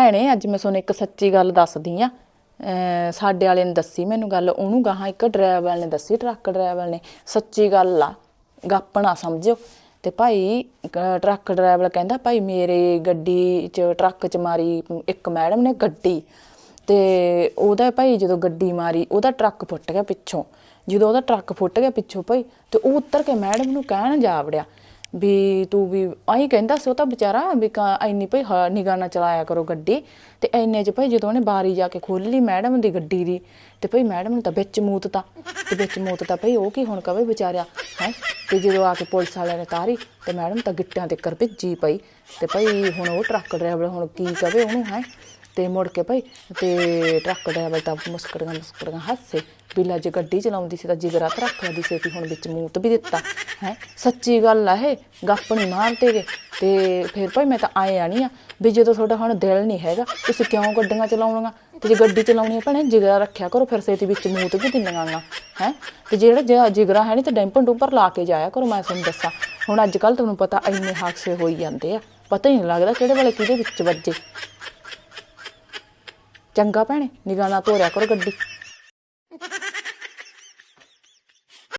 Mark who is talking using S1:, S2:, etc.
S1: ਭੈਣੇ, ਅੱਜ ਮੈਂ ਤੁਹਾਨੂੰ ਇੱਕ ਸੱਚੀ ਗੱਲ ਦੱਸਦੀ ਆ ਸਾਡੇ ਵਾਲੇ ਨੇ ਦੱਸੀ ਮੈਨੂੰ ਗੱਲ, ਉਹਨੂੰ ਗਾਹਾਂ ਇੱਕ ਡਰਾਈਵਰ ਨੇ ਦੱਸੀ, ਟਰੱਕ ਡਰਾਈਵਰ ਨੇ। ਸੱਚੀ ਗੱਲ ਆ, ਗੱਪ ਨਾ ਸਮਝਿਓ। ਤੇ ਭਾਈ ਟਰੱਕ ਡਰਾਈਵਰ ਕਹਿੰਦਾ, ਭਾਈ ਮੇਰੇ ਗੱਡੀ 'ਚ, ਟਰੱਕ 'ਚ ਮਾਰੀ ਇੱਕ ਮੈਡਮ ਨੇ ਗੱਡੀ। ਤੇ ਉਹਦਾ ਭਾਈ ਜਦੋਂ ਗੱਡੀ ਮਾਰੀ, ਉਹਦਾ ਟਰੱਕ ਫੁੱਟ ਗਿਆ ਪਿੱਛੋਂ। ਜਦੋਂ ਉਹਦਾ ਟਰੱਕ ਫੁੱਟ ਗਿਆ ਪਿੱਛੋਂ ਭਾਈ, ਤੇ ਉਹ ਉੱਤਰ ਕੇ ਮੈਡਮ ਨੂੰ ਕਹਿਣ ਜਾ ਵੜਿਆ। ਵੀ ਤੂੰ ਵੀ ਆਹੀ ਕਹਿੰਦਾ ਸੀ ਉਹ ਤਾਂ ਵਿਚਾਰਾ ਵੀ ਕਾ- ਇੰਨੀ ਭਾਈ ਨਿਗਾਹ ਨਾ ਚਲਾਇਆ ਕਰੋ ਗੱਡੀ ਤੇ ਇੰਨੇ ਚ ਭਾਈ ਜਦੋਂ ਉਹਨੇ ਬਾਰੀ ਜਾ ਕੇ ਖੋਲ ਲਈ ਮੈਡਮ ਦੀ ਗੱਡੀ ਦੀ ਤੇ ਭਾਈ ਮੈਡਮ ਨੂੰ ਤਾਂ ਵਿੱਚ ਮੂਤਤਾ ਤੇ ਵਿੱਚ ਮੂਤਤਾ ਭਾਈ ਉਹ ਕੀ ਹੁਣ ਕਵੇ ਵਿਚਾਰਿਆ, ਹੈ? ਤੇ ਜਦੋਂ ਆ ਕੇ ਪੁਲਿਸ ਵਾਲਿਆਂ ਨੇ ਤਾਰੀ ਤੇ ਮੈਡਮ ਤਾਂ ਗਿੱਟਿਆਂ ਤੇ ਕਰ ਭਿੱਜੀ ਪਈ ਤੇ ਭਾਈ ਹੁਣ ਉਹ ਟਰੱਕ ਡਰਾਈਵਰ ਹੁਣ ਕੀ ਕਵੇ ਉਹਨੂੰ, ਹੈ? ਤੇ ਮੁੜ ਕੇ ਭਾਈ ਤੇ ਟਰੱਕ ਡਰਾਈਵਰ ਤਾਂ ਮੁਸਕੜੀਆਂ ਮੁਸਕੜੀਆਂ ਹਾਸੇ। ਵੀ ਲੈ ਜੇ ਗੱਡੀ ਚਲਾਉਂਦੀ ਸੀ ਤਾਂ ਜਿਗਰਾ ਤੇ ਰੱਖ ਲੈਂਦੀ ਸੀ ਹੁਣ ਵਿੱਚ ਮੂਤ ਵੀ ਦਿੱਤਾ, ਹੈ। ਸੱਚੀ ਗੱਲ ਆ ਇਹ, ਗੱਪ ਨਹੀਂ ਮਾਰਦੇ ਗੇ। ਤੇ ਫਿਰ ਭਾਈ ਮੈਂ ਤਾਂ ਆਏ ਆਣੀ ਆ ਵੀ ਜਦੋਂ ਤੁਹਾਡਾ ਹੁਣ ਦਿਲ ਨਹੀਂ ਹੈਗਾ, ਤੁਸੀਂ ਕਿਉਂ ਗੱਡੀਆਂ ਚਲਾਉਣੀਆਂ? ਤੇ ਜੇ ਗੱਡੀ ਚਲਾਉਣੀ ਹੈ ਭੈਣੇ, ਜਿਗਰਾ ਰੱਖਿਆ ਕਰੋ, ਫਿਰ ਸੇਤੀ ਵਿੱਚ ਮੂਤ ਵੀ ਦਿੰਦੀਆਂ ਹੈ। ਤੇ ਜਿਹੜਾ ਜਿਹੜਾ ਜਿਗਰਾ ਹੈ ਨਹੀਂ ਤੇ ਡੈਂਪਰ ਡੂੰਪਰ ਲਾ ਕੇ ਜਾਇਆ ਕਰੋ, ਮੈਂ ਤੁਹਾਨੂੰ ਦੱਸਾਂ। ਹੁਣ ਅੱਜ ਕੱਲ ਤੁਹਾਨੂੰ ਪਤਾ ਇੰਨੇ ਹਾਦਸੇ ਹੋਈ ਜਾਂਦੇ ਆ, ਪਤਾ ਹੀ ਨਹੀਂ ਲੱਗਦਾ ਕਿਹੜੇ ਵੇਲੇ ਕਿਹਦੇ ਵਿੱਚ ਵੱਜੇ। ਚੰਗਾ ਭੈਣੇ ਨਿਗਾਹ ਨਾਲ ਧੋਰਿਆ ਕਰੋ ਗੱਡੀ।